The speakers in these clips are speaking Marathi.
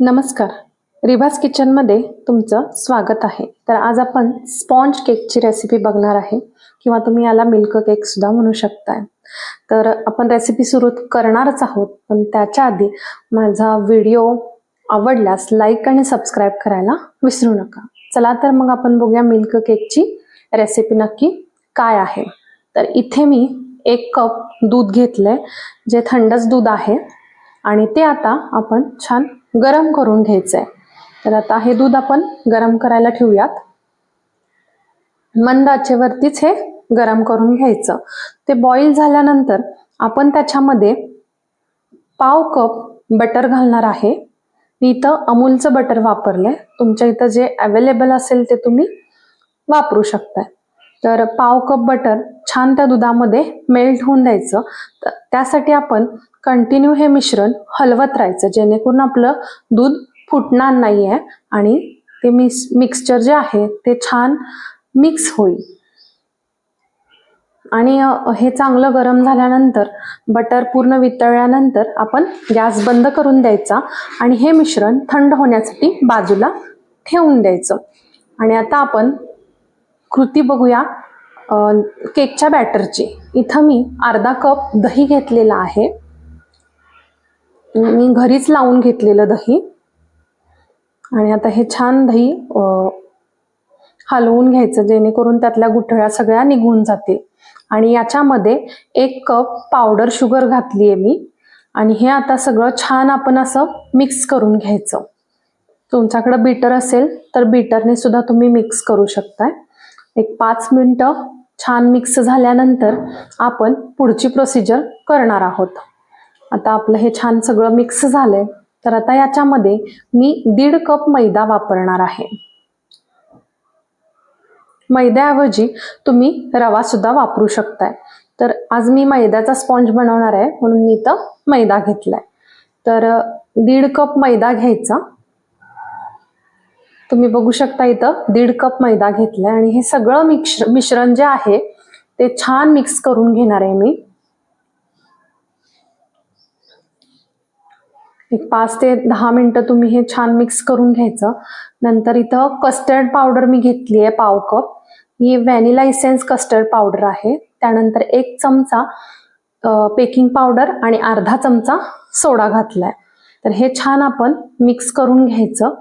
नमस्कार. रिभास किचनमध्ये तुमचं स्वागत आहे. तर आज आपण स्पॉन्ज केकची रेसिपी बघणार आहे किंवा तुम्ही याला मिल्क केक सुद्धा म्हणू शकताय. तर आपण रेसिपी सुरू करणारच आहोत पण त्याच्या आधी माझा व्हिडिओ आवडल्यास लाईक आणि सबस्क्राईब करायला विसरू नका. चला तर मग आपण बघूया मिल्क केकची रेसिपी नक्की काय आहे. तर इथे मी एक कप दूध घेतलंय जे थंडच दूध आहे. आणि ते आता आपण छान गरम करून घ्यायचंय. तर आता हे दूध आपण गरम करायला ठेवूयात. मंद आचेवरतीच हे गरम करून घ्यायचं. ते बॉईल झाल्यानंतर आपण त्याच्यामध्ये पाव कप बटर घालणार आहे. मी इथं अमूलचं बटर वापरलंय. तुमच्या इथं जे अवेलेबल असेल ते तुम्ही वापरू शकताय. तर पाव कप बटर छान त्या दुधामध्ये मेल्ट होऊन द्यायचं. त्यासाठी आपण कंटिन्यू हे मिश्रण हलवत राहायचं जेणेकरून आपलं दूध फुटणार नाही आहे आणि ते मिस मिक्सचर जे आहे ते छान मिक्स होईल. आणि हे चांगलं गरम झाल्यानंतर बटर पूर्ण वितळल्यानंतर आपण गॅस बंद करून द्यायचा आणि हे मिश्रण थंड होण्यासाठी बाजूला ठेवून द्यायचं. आणि आता आपण कृती बघूया केकच्या बॅटरची इथं मी अर्धा कप दही घेतलेला आहे. मी घरीच लावून घेतलेलं दही. आणि आता हे छान दही हलवून घ्यायचं जेणेकरून त्यातल्या गुठळ्या सगळ्या निघून जातील. आणि याच्यामध्ये एक कप पावडर शुगर घातली आहे मी. आणि हे आता सगळं छान आपण असं मिक्स करून घ्यायचं. तुमच्याकडं बीटर असेल तर बीटरने सुद्धा तुम्ही मिक्स करू शकताय. एक पाच मिनटं छान मिक्स झाल्यानंतर आपण पुढची प्रोसिजर करणार आहोत. आता आपलं हे छान सगळं मिक्स झालंय. तर आता याच्यामध्ये मी दीड कप मैदा वापरणार आहे. मैद्याऐवजी तुम्ही रवा सुद्धा वापरू शकताय. तर आज मी मैद्याचा स्पॉन्ज बनवणार आहे म्हणून मी इथं मैदा घेतलाय. तर दीड कप मैदा घ्यायचा. तुम्ही बघू शकता इथं दीड कप मैदा घेतलाय. आणि हे सगळं मिक्ष मिश्रण जे आहे ते छान मिक्स करून घेणार आहे मी. एक पाच ते दहा मिनटं तुम्ही हे छान मिक्स करून घ्यायचं. नंतर इथं कस्टर्ड पावडर मी घेतली आहे पाव कप. ही व्हॅनिला इसेन्स कस्टर्ड पावडर आहे. त्यानंतर एक चमचा बेकिंग पावडर आणि अर्धा चमचा सोडा घातलाय. तर हे छान आपण मिक्स करून घ्यायचं.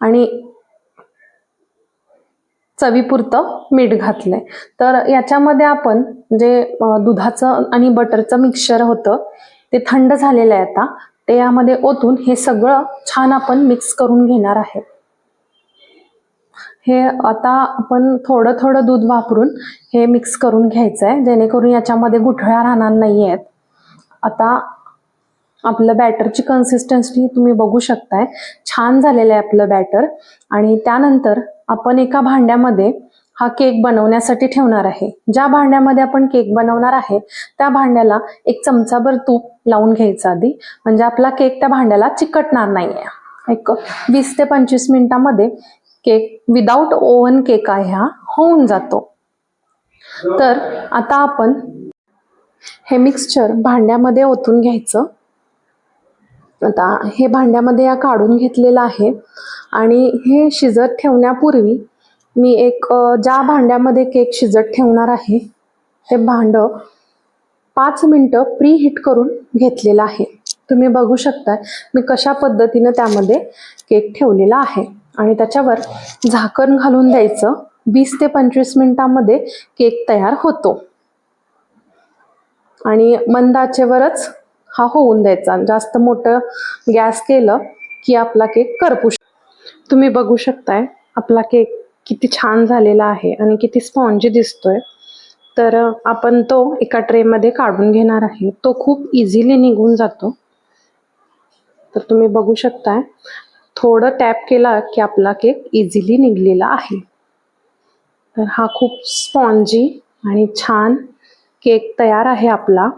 आणि चवीपुरतं मीठ घातलंय. तर याच्यामध्ये आपण जे दुधाचं आणि बटरचं मिक्सचर होतं ते थंड झालेलं आहे आता. ते यामध्ये ओतून हे सगळं छान आपण मिक्स करून घेणार आहे. हे आता आपण थोडं थोडं दूध वापरून हे मिक्स करून घ्यायचं आहे जेणेकरून याच्यामध्ये गुठळ्या राहणार नाही आहेत आता आपलं बॅटरची कन्सिस्टन्सी तुम्ही बघू शकताय. छान झालेलं आहे आपलं बॅटर आणि त्यानंतर आपण एका भांड्यामध्ये हा केक बनवण्यासाठी ठेवणार आहे. ज्या भांड्यामध्ये आपण केक बनवणार आहे त्या भांड्याला एक चमचाभर तूप लावून घ्यायचं आधी. म्हणजे आपला केक त्या भांड्याला चिकटणार नाही आहे एक वीस ते पंचवीस मिनिटामध्ये केक विदाऊट ओव्हन केक आहे हा होऊन जातो. तर आता आपण हे मिक्सचर भांड्यामध्ये ओतून घ्यायचं. आता हे भांड्यामध्ये या काढून घेतलेलं आहे. आणि हे शिजत ठेवण्यापूर्वी मी एक ज्या भांड्यामध्ये केक शिजत ठेवणार आहे ते भांडं पाच मिनटं प्री हीट करून घेतलेलं आहे. तुम्ही बघू शकता मी कशा पद्धतीनं त्यामध्ये केक ठेवलेला आहे. आणि त्याच्यावर झाकण घालून द्यायचं. वीस ते पंचवीस मिनिटांमध्ये केक तयार होतो. आणि मंदाचेवरच हा होऊन द्यायचा. जास्त मोठं गॅस केलं की आपला केक करपू शकतो तुम्ही बघू शकताय आपला केक किती छान झालेला आहे आणि किती स्पॉन्जी दिसतोय तर आपण तो एका ट्रेमध्ये काढून घेणार आहे. तो खूप इझिली निघून जातो. तर तुम्ही बघू शकताय थोडं टॅप केला की आपला केक इझिली निघलेला आहे. तर हा खूप स्पॉन्जी आणि छान केक तयार आहे आपला.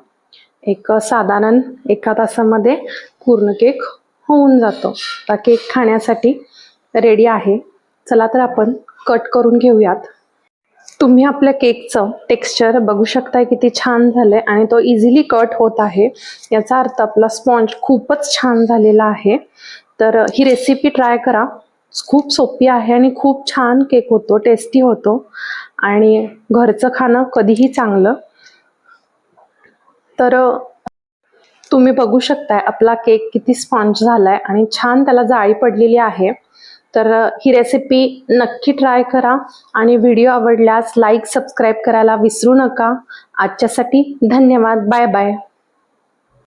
एक साधारण एका तासामध्ये पूर्ण केक होऊन जातो. आता केक खाण्यासाठी रेडी आहे. चला तर आपण कट करून घेऊयात. तुम्ही आपल्या केकचं टेक्स्चर बघू शकताय किती छान झालंय आणि तो इझिली कट होत आहे. याचा अर्थ आपला स्पॉन्ज खूपच छान झालेला आहे. तर ही रेसिपी ट्राय करा. खूप सोपी आहे आणि खूप छान केक होतो टेस्टी होतो. आणि घरचं खाणं कधीही चांगलं. तर तुम्ही बघू शकताय आपला केक किती स्पॉन्ज झालाय आणि छान त्याला जाळी पडलेली आहे. तर ही रेसिपी नक्की ट्राय करा आणि व्हिडिओ आवडल्यास लाईक सबस्क्राईब करायला विसरू नका. आजच्यासाठी धन्यवाद. Bye bye